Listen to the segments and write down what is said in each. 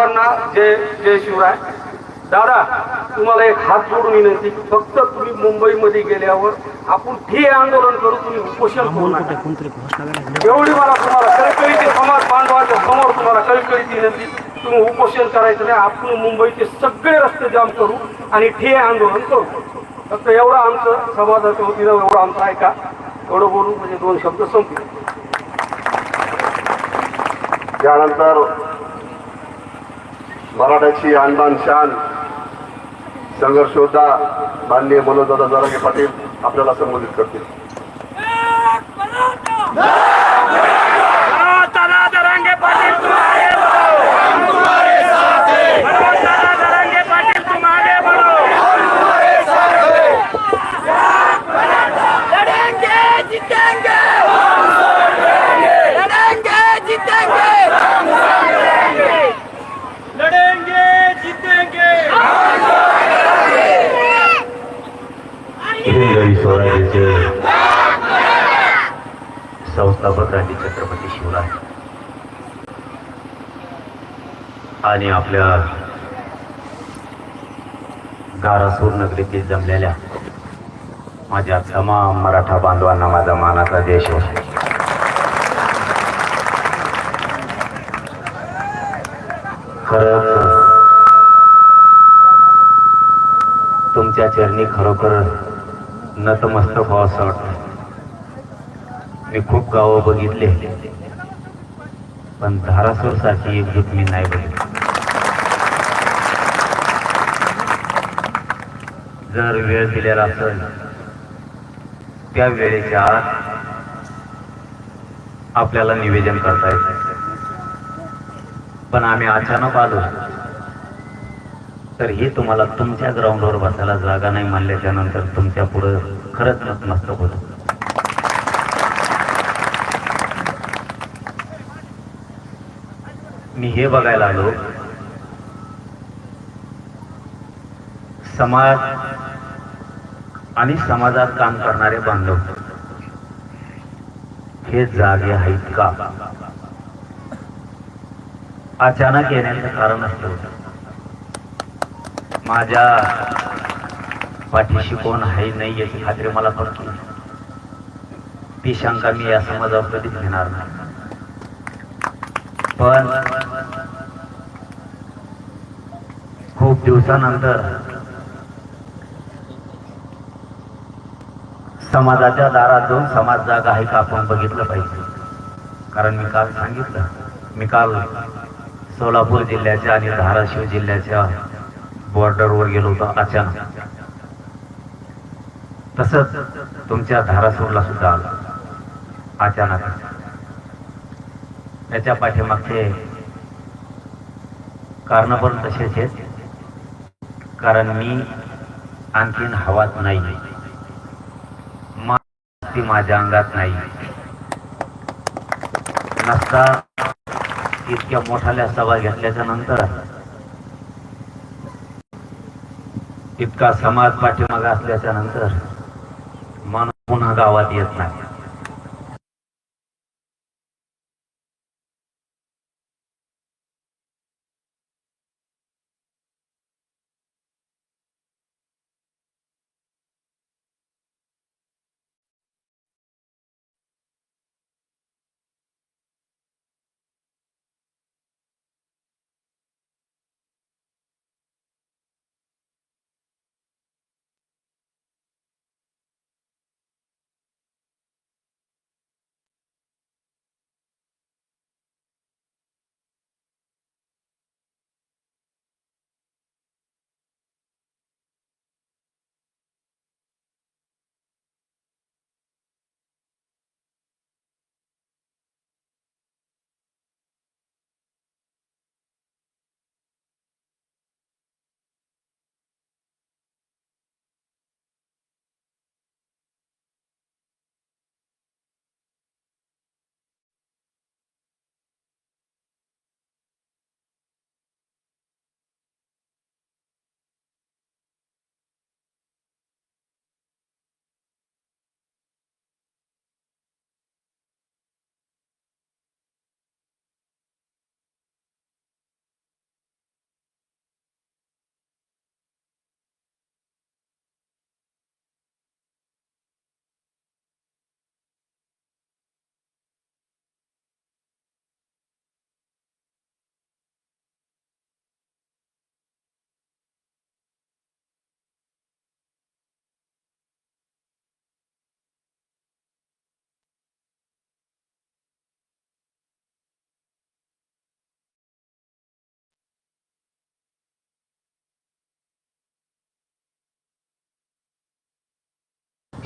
सर्वांना जय जय शिवराय. दादा तुम्हाला एक हात जोडून विनंती फक्त तुम्ही मुंबईमध्ये गेल्यावर आपण ठे आंदोलन करू तुम्ही उपोषण करू नका. कोणतरी घोषणा करायला एवढी मला तुम्हाला कळकळीची समाज बांधवाच्या समोर तुम्हाला कळकळीची विनंती तुम्ही उपोषण करायचं नाही आपण मुंबईचे सगळे रस्ते जाम करू आणि ठे आंदोलन करू. फक्त एवढं आमचं समाजाच्या वतीनं एवढं आमचं ऐका. एवढं बोलून म्हणजे दोन शब्द संपले. यानंतर मराठ्याची आणबान शान. संघर्षोद्धा माननीय मनोजदादा जरागे पाटील आपल्याला संबोधित करतील. यांचे संस्थापक राजे छत्रपती शिवराय. आणि आपल्या गारासूर नगरीतील जमलेल्या माझ्या तमाम मराठा बांधवांना माझा मानाचा देश आहे. खरंच तुमच्या चरणी खरोखर नतमस्तक व्हावं असं वाटतं मी खूप गावं बघितले. पण धारासूर सारखी एकजूट मी नाही बघितली. जर वेळ दिलेला असेल त्या वेळेच्या आत आपल्याला निवेदन करता येतं पण आम्ही अचानक आलो. तर हे तुम्हाला तुमच्या ग्राउंडवर बसायला जागा नाही मानल्याच्या नंतर तुमच्या पुढं खरंच नतमस्तक होतं. मी हे बघायला आलो. समाज आणि समाजात काम करणारे बांधव हे जागे आहेत का? अचानक येण्याचं कारण असतं. माझ्या पाठीशी कोण आहे नाही याची खात्री मला पडतो. ती शंका मी या समाजावर कधीच घेणार नाही. पण खूप दिवसानंतर समाजाच्या दारात जाऊन समाज जागा आहे का आपण बघितलं पाहिजे. कारण मी काल सांगितलं मी काल सोलापूर जिल्ह्याच्या आणि धाराशिव जिल्ह्याच्या बॉर्डरवर गेलो होतो अचानक. तसंच तुमच्या धारासूरला सुद्धा आलो. अचानक. त्याच्या पाठीमागचे कारण पण तसेच आहेत. कारण मी आणखीन हवात नाही. ती माझ्या अंगात नाही. नसता इतक्या मोठाल्या सभा घेतल्याच्या नंतर इतका समाज पाठीमागा असल्याच्या नंतर माणूस पुन्हा गावात येत नाही.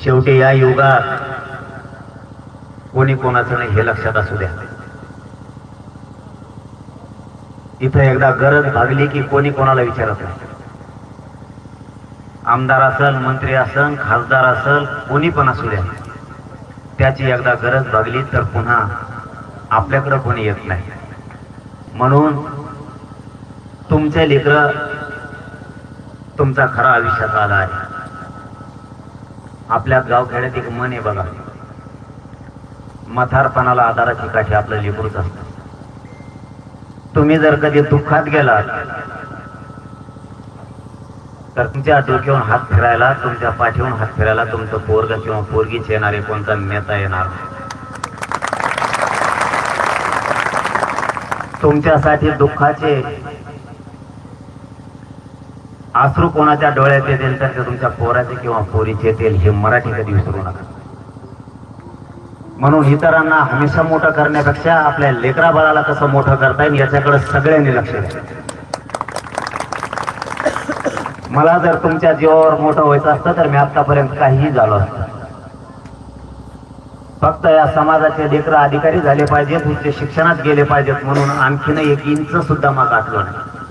शेवटी या युगात कोणी कोणाचं नाही हे लक्षात असू द्या. इथं एकदा गरज भागली की कोणी कोणाला विचारत नाही. आमदार असल मंत्री असल खासदार असल कोणी पण असू द्या. त्याची एकदा गरज भागली तर पुन्हा आपल्याकडं कोणी येत नाही. म्हणून तुमचे लेकर तुमचा खरा आयुष्यात आला आहे. आपल्या गावखेड्यात एक मन आहे बघा. मथारपणाला आधाराची काठी आपलं लेकरूच असत. तुम्ही जर कधी दुःखात गेलात तर तुमच्या डोक्यावरून हात फिरायला तुमच्या पाठीवरून हात फिरायला तुमचं पोरग किंवा पोरगीच येणारे कोणता नेता येणार? तुमच्यासाठी दुःखाचे अश्रू कोणाच्या डोळ्यात येतील तर ते तुमच्या पोराचे किंवा पोरीचे येतील हे मराठी कधी विसरू नका म्हणून इतरांना हमेशा मोठं करण्यापेक्षा आपल्या लेकरा बाळाला कसं मोठं करता येईल याच्याकडे सगळ्यांनी लक्ष द्या. मला जर तुमच्या जीवावर मोठं व्हायचं असतं तर मी आतापर्यंत काहीही झालो असतं. फक्त या समाजाचे लेकरं अधिकारी झाले पाहिजेत उच्च शिक्षणात गेले पाहिजेत म्हणून आणखीन एक इंच सुद्धा मग गाठलो नाही.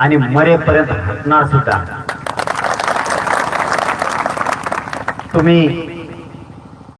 आणि मरेपर्यंत हटणार सुद्धा. तुम्ही